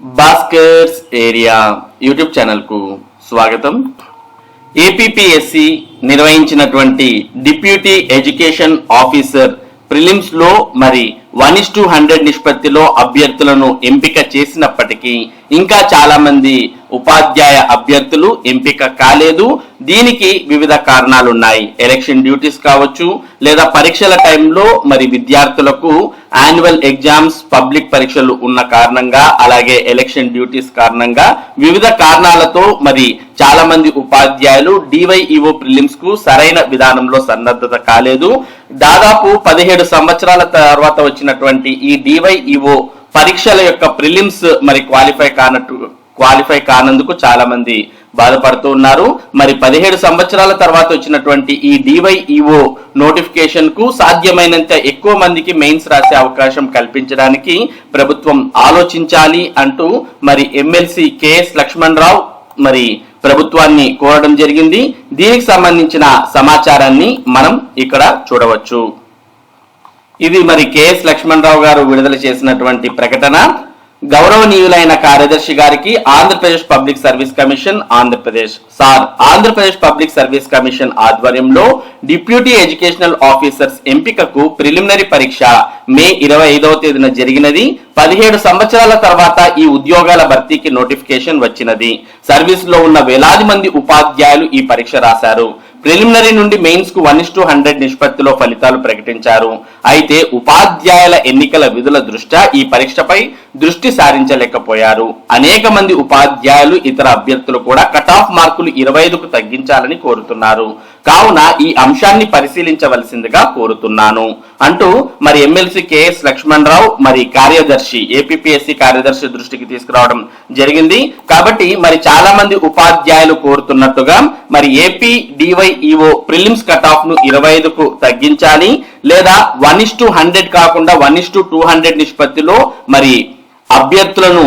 Bhaskar's area YouTube ఛానల్కు స్వాగతం. APPSC నిర్వహించినటువంటి డిప్యూటీ ఎడ్యుకేషన్ ఆఫీసర్ ప్రిలిమ్స్లో మరి వన్ ఇస్ టు హండ్రెడ్ నిష్పత్తిలో అభ్యర్థులను ఎంపిక చేసినప్పటికీ ఇంకా చాలామంది ఉపాధ్యాయ అభ్యర్థులు ఎంపిక కాలేదు. దీనికి వివిధ కారణాలున్నాయి. ఎలక్షన్ డ్యూటీస్ కావచ్చు లేదా పరీక్షల టైంలో మరి విద్యార్థులకు యాన్యువల్ ఎగ్జామ్స్ పబ్లిక్ పరీక్షలు ఉన్న కారణంగా అలాగే ఎలక్షన్ డ్యూటీస్ కారణంగా వివిధ కారణాలతో మరి చాలా మంది ఉపాధ్యాయులు డివైఈఓ ప్రిలిమ్స్కు సరైన విధానంలో సన్నద్ధత కాలేదు. దాదాపు పదిహేడు సంవత్సరాల తర్వాత వచ్చినటువంటి ఈ డివైఈఓ పరీక్షల యొక్క ప్రిలిమ్స్ మరి క్వాలిఫై కానట్టు క్వాలిఫై కానందుకు చాలా మంది బాధపడుతూ ఉన్నారు. మరి పదిహేడు సంవత్సరాల తర్వాత వచ్చినటువంటి ఈ డివైఈఓ నోటిఫికేషన్కు సాధ్యమైనంత ఎక్కువ మందికి మెయిన్స్ రాసే అవకాశం కల్పించడానికి ప్రభుత్వం ఆలోచించాలి అంటూ మరి ఎమ్మెల్సీ కెఎస్ లక్ష్మణ్ రావు మరి ప్రభుత్వాన్ని కోరడం జరిగింది. దీనికి సంబంధించిన సమాచారాన్ని మనం ఇక్కడ చూడవచ్చు. ఇది మరి కెఎస్ లక్ష్మణరావు గారు విడుదల చేసినటువంటి ప్రకటన. గౌరవనీయులైన కార్యదర్శి గారికి Andhra Pradesh public service commission Andhra Pradesh. Sir Andhra Pradesh public service commission ఆధ్వర్యంలో డిప్యూటీ ఎడ్యుకేషనల్ ఆఫీసర్స్ ఎంపికకు ప్రిలిమినరీ పరీక్ష మే ఇరవై ఐదవ తేదీన జరిగినది. పదిహేడు సంవత్సరాల తర్వాత ఈ ఉద్యోగాల భర్తీకి నోటిఫికేషన్ వచ్చినది. సర్వీస్లో ఉన్న వేలాది మంది ఉపాధ్యాయులు ఈ పరీక్ష రాశారు. ప్రిలిమినరీ నుండి మెయిన్స్కు వన్ ఇస్ టు హండ్రెడ్ నిష్పత్తిలో ఫలితాలు ప్రకటించారు. అయితే ఉపాధ్యాయుల ఎన్నికల విధుల దృష్ట్యా ఈ పరీక్షపై దృష్టి సారించలేకపోయారు. అనేక మంది ఉపాధ్యాయులు ఇతర అభ్యర్థులు కూడా కట్ ఆఫ్ మార్కులు ఇరవై ఐదుకు తగ్గించాలని కోరుతున్నారు. కావున ఈ అంశాన్ని పరిశీలించవలసిందిగా కోరుతున్నాను. అంటూ మరి ఎమ్మెల్సీ కెఎస్ లక్ష్మణ్ రావు మరి కార్యదర్శి ఏపీఎస్సి కార్యదర్శి దృష్టికి తీసుకురావడం జరిగింది. కాబట్టి మరి చాలా మంది ఉపాధ్యాయులు కోరుతున్నట్టుగా మరి ఏపీ డివైఈఓ ప్రిలిమ్స్ కట్ ఆఫ్ను ఇరవై ఐదుకు తగ్గించాలి. లేదా వన్ ఇస్ టు హండ్రెడ్ కాకుండా one is to two hundred నిష్పత్తిలో మరి అభ్యర్థులను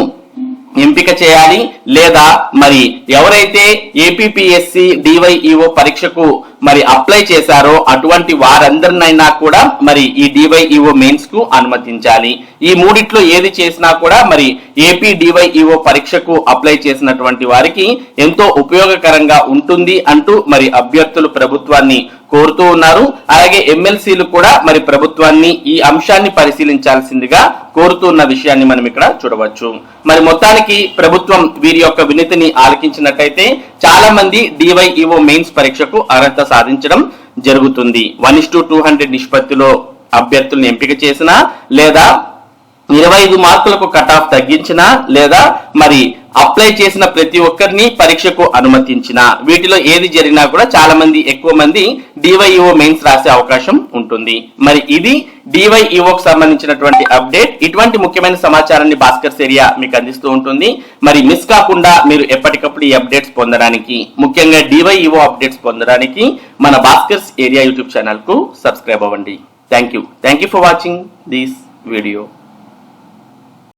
ఎంపిక చేయాలి లేదా మరి ఎవరైతే ఏపీపీఎస్సి డివైఈఓ పరీక్షకు మరి అప్లై చేశారో అటువంటి వారందరినైనా కూడా మరి ఈ డివైఈఓ మెయిన్స్కు అనుమతించాలి. ఈ మూడిట్లో ఏది చేసినా కూడా మరి ఏపీ డివైఈఓ పరీక్షకు అప్లై చేసినటువంటి వారికి ఎంతో ఉపయోగకరంగా ఉంటుంది అంటూ మరి అభ్యర్థులు ప్రభుత్వాన్ని కోరుతూ ఉన్నారు. అలాగే ఎమ్మెల్సీలు కూడా మరి ప్రభుత్వాన్ని ఈ అంశాన్ని పరిశీలించాల్సిందిగా కోరుతున్న విషయాన్ని మనం ఇక్కడ చూడవచ్చు. మరి మొత్తానికి ప్రభుత్వం వీరి యొక్క వినతిని ఆలకించినట్టయితే చాలా మంది డివైఈఓ మెయిన్స్ పరీక్షకు అర్హత సాధించడం జరుగుతుంది. One is to two hundred నిష్పత్తిలో అభ్యర్థులను ఎంపిక చేసినా లేదా ఇరవై ఐదు మార్కులకు కట్ ఆఫ్ తగ్గించినా లేదా మరి అప్లై చేసిన ప్రతి ఒక్కరిని పరీక్షకు అనుమతించిన వీటిలో ఏది జరిగినా కూడా చాలా మంది ఎక్కువ మంది డివైఈఓ మెయిన్స్ రాసే అవకాశం ఉంటుంది. మరి ఇది డివైఈఓకి సంబంధించినటువంటి అప్డేట్ ఇటువంటి ముఖ్యమైన సమాచారాన్ని భాస్కర్ ఏరియా మీకు అందిస్తూ ఉంటుంది. మరి మిస్ కాకుండా మీరు ఎప్పటికప్పుడు ఈ అప్డేట్స్ పొందడానికి ముఖ్యంగా డివైఈఓ అప్డేట్స్ పొందడానికి మన భాస్కర్స్ ఏరియా యూట్యూబ్ ఛానల్కు సబ్స్క్రైబ్ అవ్వండి. Thank you thank you for watching this video